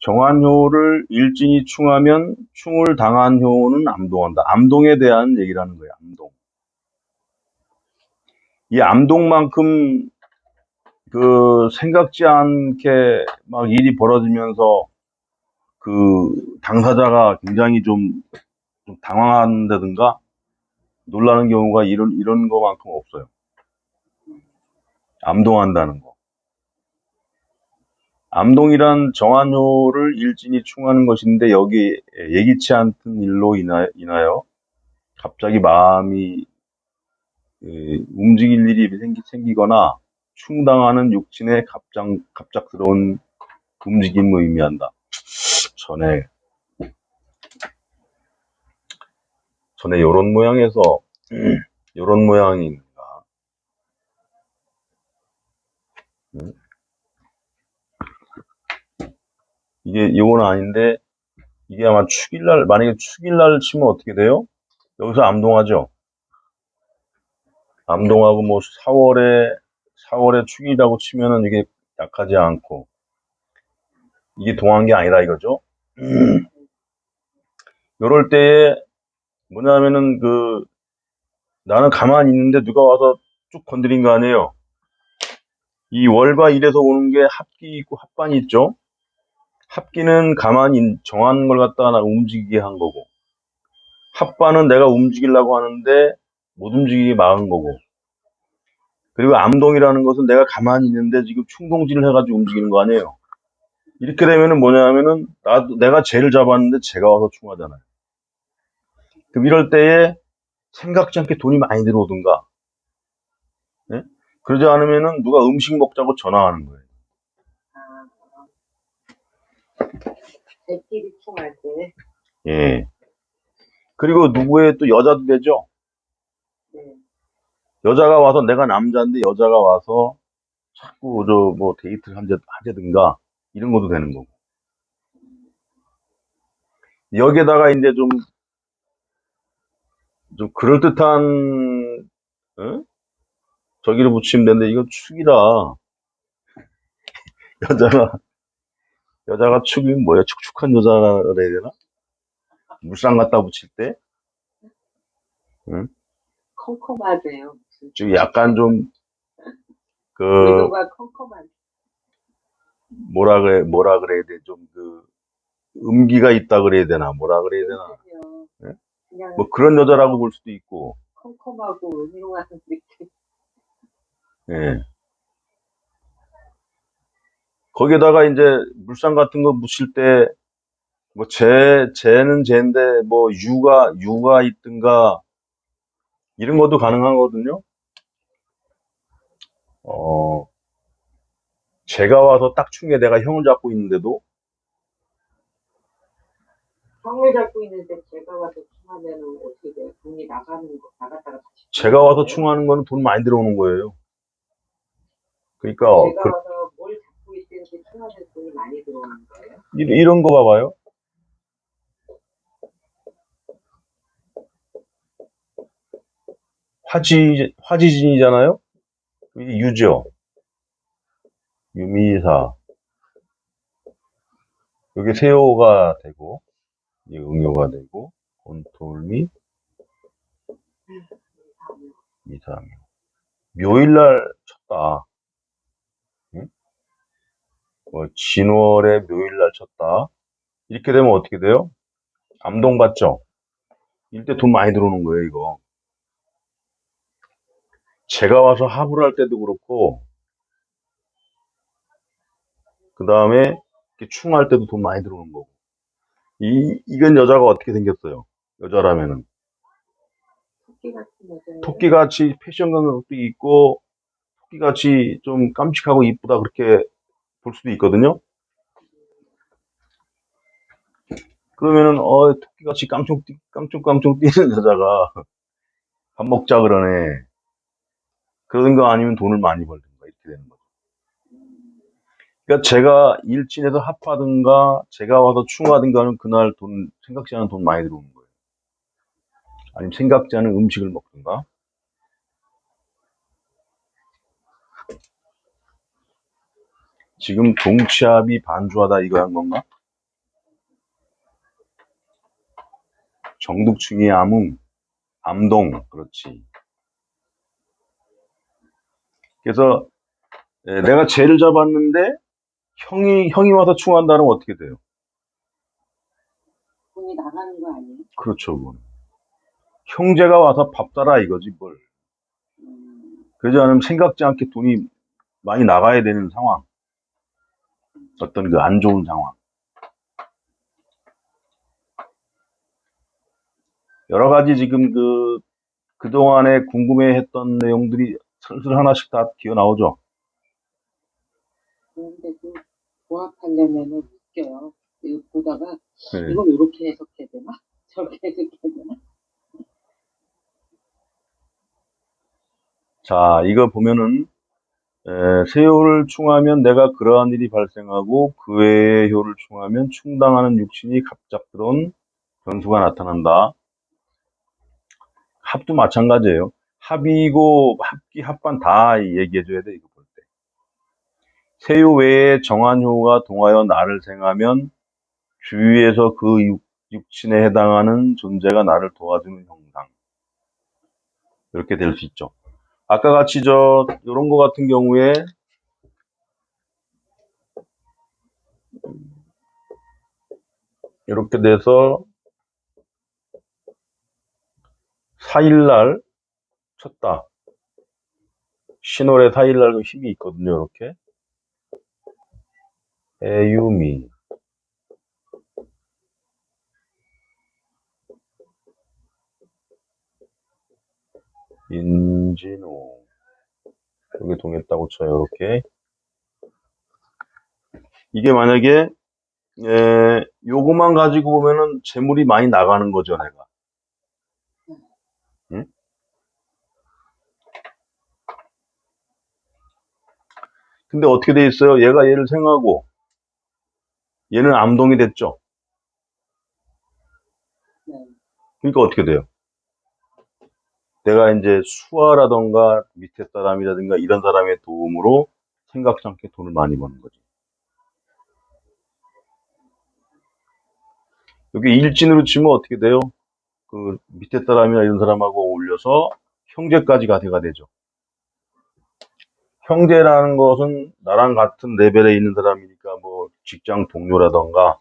정한효를 일진이 충하면 충을 당한 효는 암동한다. 암동에 대한 얘기라는 거예요. 암동. 이 암동만큼 그 생각지 않게 막 일이 벌어지면서 그 당사자가 굉장히 좀, 좀 당황한다든가 놀라는 경우가 이런 이런 거만큼 없어요. 암동한다는 거. 암동이란 정한효를 일진이 충하는 것인데 여기 예기치 않던 일로 인하, 인하여 갑자기 마음이 에, 움직일 일이 생기, 생기 거나 충당하는 육신의 갑작, 갑작스러운 움직임을 의미한다. 전에 전에 요런 모양에서 요런 모양인가 음? 이게 이건 아닌데 이게 아마 축일날 만약에 축일날 치면 어떻게 돼요? 여기서 암동하죠. 암동하고 뭐 4월에 4월에 축이라고 치면은 이게 약하지 않고 이게 동한 게 아니라 이거죠. 요럴 때에 뭐냐면은 그 나는 가만히 있는데 누가 와서 쭉 건드린 거 아니에요. 이 월과 일에서 오는 게 합기 있고 합반이 있죠. 합기는 가만히 정한 걸 갖다가 움직이게 한 거고 합반은 내가 움직이려고 하는데 못 움직이게 막은 거고 그리고 암동이라는 것은 내가 가만히 있는데 지금 충동질을 해가지고 움직이는 거 아니에요. 이렇게 되면은 뭐냐면은 나도 내가 죄를 잡았는데 제가 와서 충하잖아요. 그럼 이럴 때에 생각지 않게 돈이 많이 들어오든가 예? 그러지 않으면은 누가 음식 먹자고 전화하는 거예요. 애끼리 충할 때. 예. 그리고 누구의 또 여자도 되죠. 네. 여자가 와서 내가 남자인데 여자가 와서 자꾸 저 뭐 데이트를 하자, 하자든가 이런 것도 되는 거고. 여기에다가 이제 좀, 좀 그럴듯한, 어? 저기를 붙이면 되는데 이거 축이라. 여자가, 여자가 축이 뭐야? 축축한 여자라 그래야 되나? 물상 갖다 붙일 때? 컴컴하대요. 무슨. 좀 약간 좀, 그, 컴컴한. 뭐라 그래, 뭐라 그래야 돼? 좀 그, 음기가 있다 그래야 되나? 뭐라 그래야 되나? 그냥, 네? 그냥 뭐 그런 여자라고 볼 수도 있고, 컴컴하고 음흉한 느낌. 예. 거기에다가 이제 물상 같은 거 묻힐 때, 뭐 재, 재는 재인데, 뭐 유가, 유가 있든가, 이런 것도 가능하거든요. 어, 제가 와서 딱 충에 내가 형을 잡고 있는데도, 형을 잡고 있는데 제가 와서 충하면은 어떻게 돼요? 돈이 나가는 거, 나갔다가 다시. 제가 와서 충하는 거는 돈 많이 들어오는 거예요. 그러니까, 제가 그, 와서 뭘 잡고 있든지 충하면 돈이 많이 들어오는 거예요? 이- 이런 거 봐봐요. 화지, 화지진이잖아요? 유죠. 유미사. 여기 세호가 되고, 이 응요가 되고, 온돌미, 미사묘. 묘일날 쳤다. 응? 뭐, 진월에 묘일날 쳤다. 이렇게 되면 어떻게 돼요? 암동 받죠? 이때 돈 많이 들어오는 거예요, 이거. 제가 와서 합을 할 때도 그렇고, 그 다음에 충할 때도 돈 많이 들어오는 거고. 이, 이건 여자가 어떻게 생겼어요? 여자라면은. 토끼같이 패션 감각도 있고, 토끼같이 좀 깜찍하고 이쁘다, 그렇게 볼 수도 있거든요? 그러면은, 어, 토끼같이 깡총, 뛰- 깡총깡총 뛰는 여자가 밥 먹자 그러네. 그러든가 아니면 돈을 많이 벌든가, 이렇게 되는 거죠. 그러니까 제가 일진에서 합하든가, 제가 와서 충하든가는 그날 돈, 생각지 않은 돈 많이 들어오는 거예요. 아니면 생각지 않은 음식을 먹든가. 지금 동치압이 반주하다 이거 한 건가? 정독충이 암음, 암동, 그렇지. 그래서 예, 내가 죄를 잡았는데 형이 형이 와서 충한다면 어떻게 돼요? 돈이 나가는 거 아니에요? 그렇죠, 그건. 형제가 와서 밥 따라 이거지 뭘. 음. 그러지 않으면 생각지 않게 돈이 많이 나가야 되는 상황. 어떤 그 안 좋은 상황. 여러 가지 지금 그, 그동안에 궁금해 했던 내용들이 슬슬 하나씩 다 튀어나오죠. 그런데 그 조합하려면은 웃겨요. 이거 보다가 네. 이걸 이렇게 해석해야 되나? 저렇게 해석해야 되나? 자, 이거 보면은, 에, 세효를 충하면 내가 그러한 일이 발생하고 그 외의 효를 충하면 충당하는 육신이 갑작 들어온 변수가 나타난다. 합도 마찬가지예요. 합이고 합기, 합반 다 얘기해줘야 돼, 이거 볼 때. 세효 외에 정한 효가 동하여 나를 생하면 주위에서 그 육, 육신에 해당하는 존재가 나를 도와주는 형상. 이렇게 될 수 있죠. 아까 같이 저, 요런 거 같은 경우에, 이렇게 돼서, 4일날 쳤다. 신월의 4일날 힘이 있거든요, 이렇게. 에유미. 인진호. 여기 동했다고 쳐요, 이렇게. 이게 만약에, 에, 요거만 가지고 보면은 재물이 많이 나가는 거죠, 내가. 응? 근데 어떻게 돼 있어요? 얘가 얘를 생하고, 얘는 암동이 됐죠. 네. 그러니까 어떻게 돼요? 내가 이제 수아라던가 밑에 사람이라든가 이런 사람의 도움으로 생각지 않게 돈을 많이 버는 거지. 여기 일진으로 치면 어떻게 돼요? 그 밑에 사람이나 이런 사람하고 어울려서 형제까지가 돼가 되죠. 형제라는 것은 나랑 같은 레벨에 있는 사람이니까 뭐 직장 동료라던가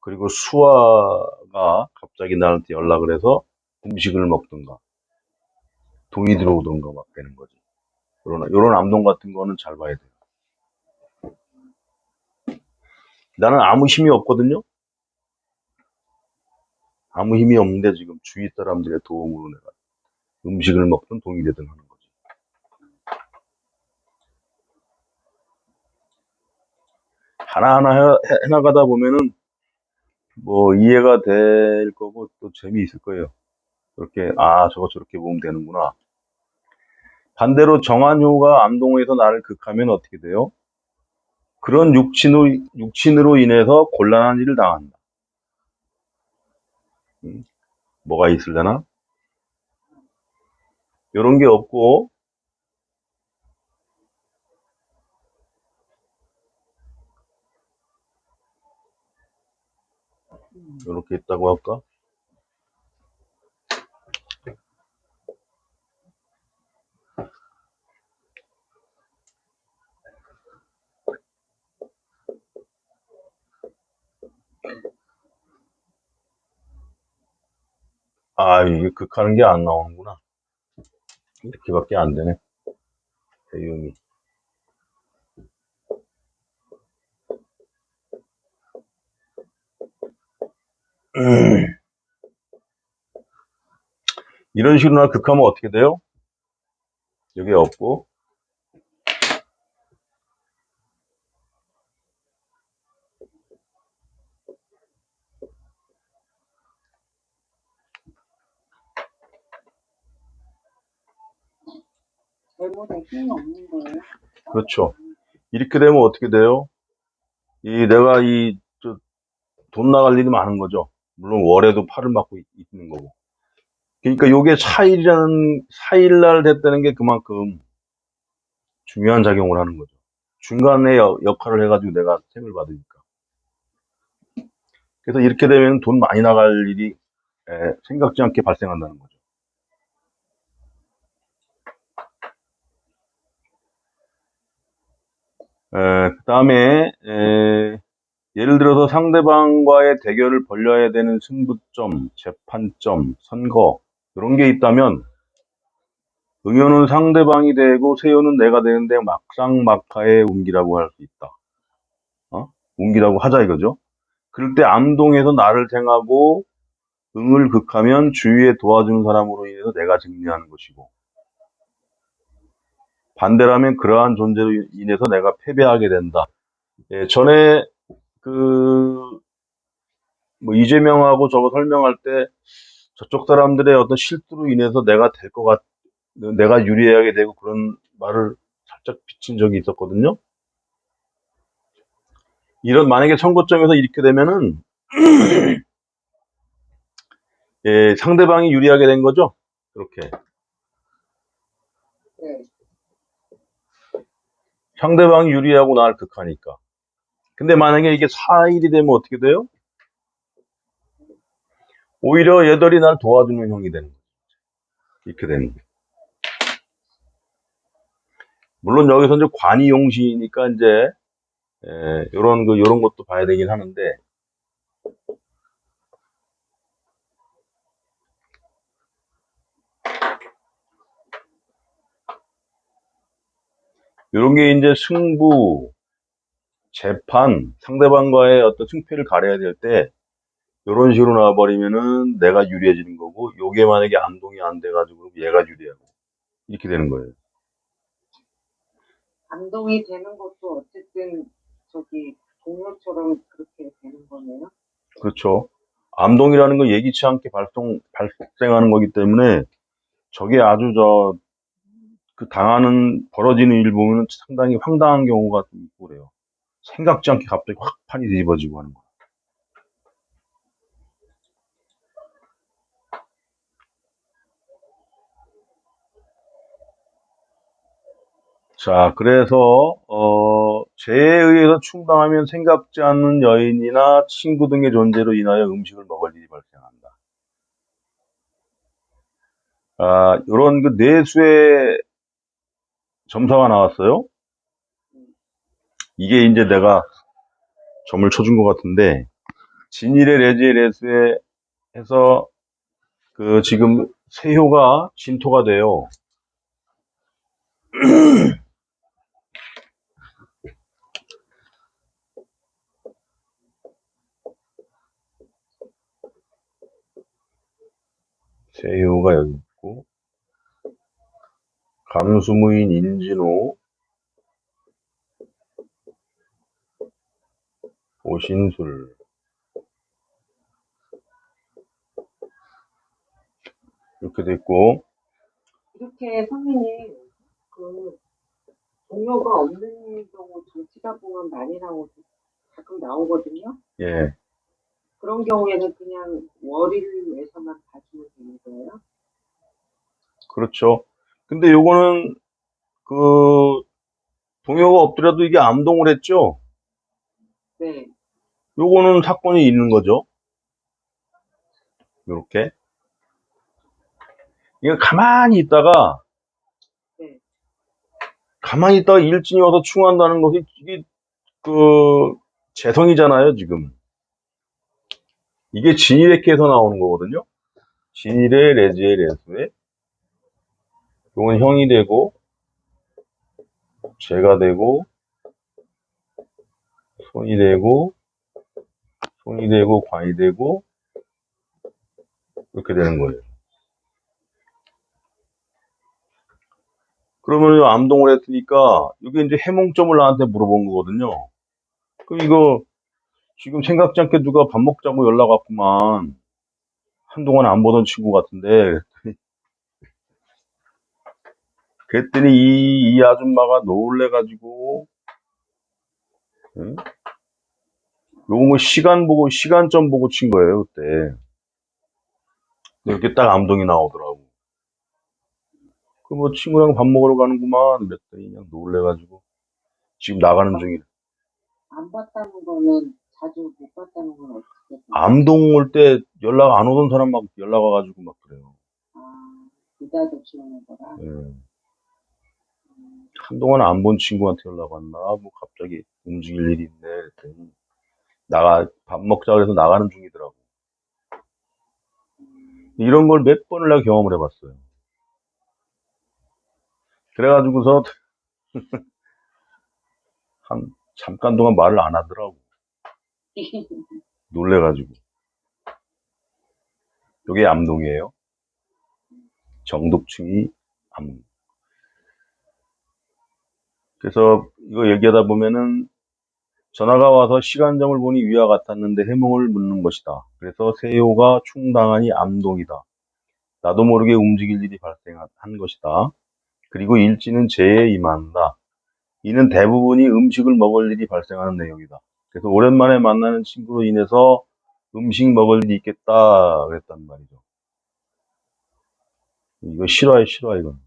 그리고 수아가 갑자기 나한테 연락을 해서 음식을 먹든가 돈이 들어오던가 막 되는 거지. 요런, 요런 암동 같은 거는 잘 봐야 돼요. 나는 아무 힘이 없거든요? 아무 힘이 없는데 지금 주위 사람들의 도움으로 내가 음식을 먹든 돈이 되든 하는 거지. 하나하나 해, 해- 해나가다 보면은 뭐 이해가 될 거고 또 재미있을 거예요. 그렇게, 아, 저거 저렇게 보면 되는구나. 반대로 정한효가 암동에서 나를 극하면 어떻게 돼요? 그런 육친으로, 육친으로 인해서 곤란한 일을 당한다. 음, 뭐가 있으려나? 이런 게 없고, 이렇게 있다고 할까? 아, 이게 극하는 게 안 나오는구나. 이렇게밖에 안 되네. 대용이. 음. 이런 식으로 나 극하면 어떻게 돼요? 여기 없고, 잘못에 힘이 없는 거예요. 그렇죠. 이렇게 되면 어떻게 돼요? 이, 내가 이, 저, 돈 나갈 일이 많은 거죠. 물론 월에도 팔을 맞고 있- 있는 거고. 그러니까 요게 4일이라는, 4일날 됐다는 게 그만큼 중요한 작용을 하는 거죠. 중간에 여- 역할을 해가지고 내가 생을 받으니까. 그래서 이렇게 되면 돈 많이 나갈 일이 에, 생각지 않게 발생한다는 거죠. 그 다음에, 예를 들어서 상대방과의 대결을 벌려야 되는 승부점, 재판점, 선거, 이런 게 있다면, 응연은 상대방이 되고 세요는 내가 되는데 막상 막하의 운기라고 할 수 있다. 어? 운기라고 하자 이거죠. 그럴 때 암동에서 나를 생하고 응을 극하면 주위에 도와주는 사람으로 인해서 내가 승리하는 것이고 반대라면 그러한 존재로 인해서 내가 패배하게 된다. 예, 전에 그 뭐 이재명하고 저거 설명할 때 저쪽 사람들의 어떤 실수로 인해서 내가 될 것 같, 내가 유리하게 되고 그런 말을 살짝 비친 적이 있었거든요. 이런 만약에 선거점에서 이렇게 되면은 예, 상대방이 유리하게 된 거죠. 그렇게 상대방이 유리하고 나를 극하니까. 근데 만약에 이게 4일이 되면 어떻게 돼요? 오히려 얘들이 날 도와주는 형이 되는 거죠. 이렇게 되는 거예요. 물론 여기서 이제 관이 용시니까 이제 에, 요런 그 요런 것도 봐야 되긴 하는데 요런 게 이제 승부, 재판, 상대방과의 어떤 승패를 가려야 될때 요런 식으로 나와버리면은 내가 유리해지는 거고 요게 만약에 안동이 안 돼가지고 얘가 유리하고 이렇게 되는 거예요. 감동이 되는 것도 어쨌든 저기 동료처럼 그렇게 되는 거네요. 그렇죠. 암동이라는 건 예기치 않게 발동, 발생하는 거기 때문에 저게 아주 저, 그 당하는, 벌어지는 일 보면 상당히 황당한 경우가 좀 있고 그래요. 생각지 않게 갑자기 확 판이 뒤집어지고 하는 거. 자, 그래서, 어, 죄에 의해서 충당하면 생각지 않는 여인이나 친구 등의 존재로 인하여 음식을 먹을 일이 발생한다. 아, 요런 그 내수의 점사가 나왔어요. 이게 이제 내가 점을 쳐준 것 같은데, 진일의 레지의 레수에 해서 그 지금 세효가 진토가 돼요. 세효가 여기 감수무인 인진호, 오신술, 이렇게 됐고, 이렇게 선생님 그 동료가 없는 경우 정치가 보면 많이라고 가끔 나오거든요. 예, 그런 경우에는 그냥 위해서만 봐주면 되는 거예요. 그렇죠. 근데 요거는, 그, 동요가 없더라도 이게 암동을 했죠? 네. 요거는 사건이 있는 거죠. 요렇게. 이거 가만히 있다가, 네. 가만히 있다가 일진이 와서 충한다는 것이, 이게, 그, 재성이잖아요, 지금. 이게 진일의케에서 나오는 거거든요. 진일의 레지의 레수에. 요건 형이 되고, 제가 되고, 손이 되고, 손이 되고, 관이 되고, 이렇게 되는 거예요. 그러면 요 암동을 했으니까, 이게 이제 해몽점을 나한테 물어본 거거든요. 그럼 이거, 지금 생각지 않게 누가 밥 먹자고 연락 왔구만. 한동안 안 보던 친구 같은데. 그랬더니 이, 이 아줌마가 놀래가지고, 응? 요거 뭐 시간 보고, 시간점 보고 친 거예요, 그때. 이렇게 딱 암동이 나오더라고. 그 뭐 친구랑 밥 먹으러 가는구만. 그랬더니 그냥 놀래가지고. 지금 나가는 중이래. 안 봤다는 거는 자주 못 봤다는 건 어떻게 돼요? 암동 올 때 연락 안 오던 사람 막 연락 와가지고 막 그래요. 아, 느닷없이 오는 거라. 예. 한동안 안 본 친구한테 연락 왔나? 뭐 갑자기 움직일 일이 있네. 그랬더니 나가 밥 먹자 그래서 나가는 중이더라고. 이런 걸 몇 번을 내가 경험을 해봤어요. 그래가지고서 한 잠깐 동안 말을 안 하더라고. 놀래가지고. 요게 암동이에요. 정독층이 암. 그래서 이거 얘기하다 보면은 전화가 와서 시간점을 보니 위와 같았는데 해몽을 묻는 것이다. 그래서 세요가 충당하니 암동이다. 나도 모르게 움직일 일이 발생한 것이다. 그리고 일지는 재해에 임한다. 이는 대부분이 음식을 먹을 일이 발생하는 내용이다. 그래서 오랜만에 만나는 친구로 인해서 음식 먹을 일이 있겠다 그랬단 말이죠. 이거 싫어요, 싫어 이건.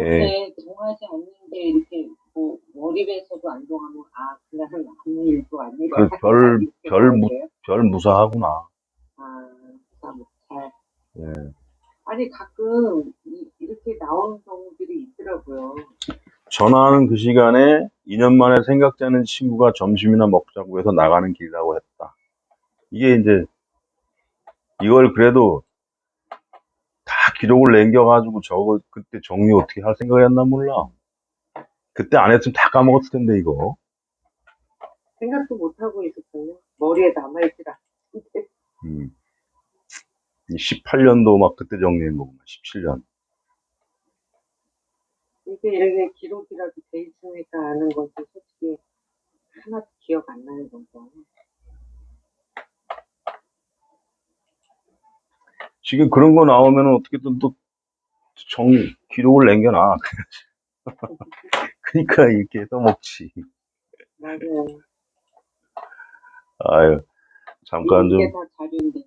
이렇게 동하지 않는데 이렇게 뭐 몰입해서도 안 동하면 아 그날은 아무 일도 아니라 그 별- 이렇게 별 무- 생각해요? 별 무사하구나. 아 참, 잘 예. 아니 가끔 이, 이렇게 나오는 경우들이 있더라고요. 전화하는 그 시간에 2년 만에 생각지 않은 친구가 점심이나 먹자고 해서 나가는 길이라고 했다. 이게 이제 이걸 그래도 다 기록을 남겨가지고 저거 그때 정리 어떻게 할 생각을 했나 몰라. 그때 안 했으면 다 까먹었을 텐데 이거. 생각도 못 하고 있었거든요. 머리에 않는데 음. 18년도 막 그때 정리한 거구만. 17년. 이게 이렇게 기록이라도 돼 있으니까 아는 건지 솔직히 하나도 기억 안 나는 정도. 지금 그런 거 나오면 어떻게든 또 정, 기록을 남겨놔. 그러니까 이렇게 써먹지. 맞아요. 아유, 잠깐 좀 이게 다 자료인데.